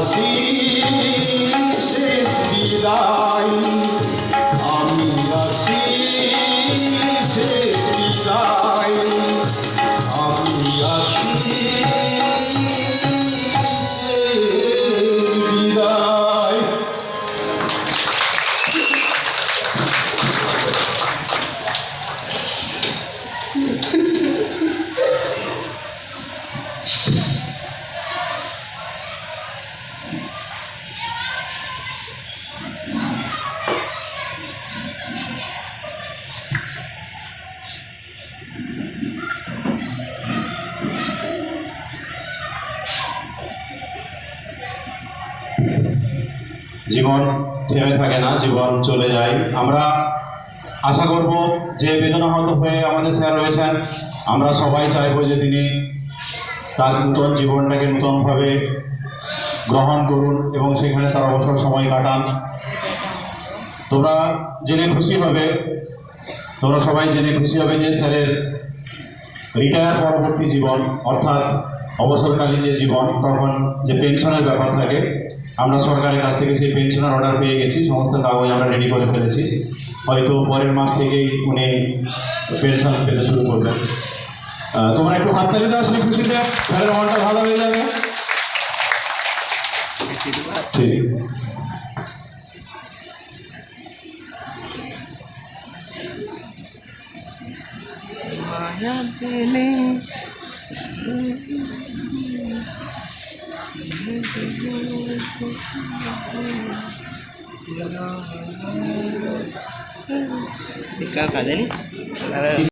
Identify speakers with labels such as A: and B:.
A: আসি শেষ বিদায়।
B: জীবন থেমে থাকে না, জীবন চলে যায়। আমরা আশা করব যে বেদনাহত হয়ে আমাদের স্যার রয়েছেন, আমরা সবাই চাইব যে তিনি তার নূতন জীবনটাকে নূতনভাবে গ্রহণ করুন এবং সেখানে তার অবসর সময় কাটান। তোমরা জেনে খুশি হবে, তোমরা সবাই জেনে খুশি হবে যে স্যারের রিটায়ার পরবর্তী জীবন, অর্থাৎ অবসরকালীন যে জীবন, তখন যে পেনশনের ব্যাপার থাকে আমরা সরকারের কাছ থেকে সেই পেনশনের অর্ডার পেয়ে গেছি সমস্ত কাগজ আমরা রেডি করে ফেলেছি হয়তো পরের মাস থেকেই উনি পেনশন পেতে শুরু করবেন আহ, তোমরা একটু হাততালি দাও সেই খুশিতে স্যারের মনটা ভালো হয়ে যাবে ঠিক
C: মায়া পেলে ikaw ka din?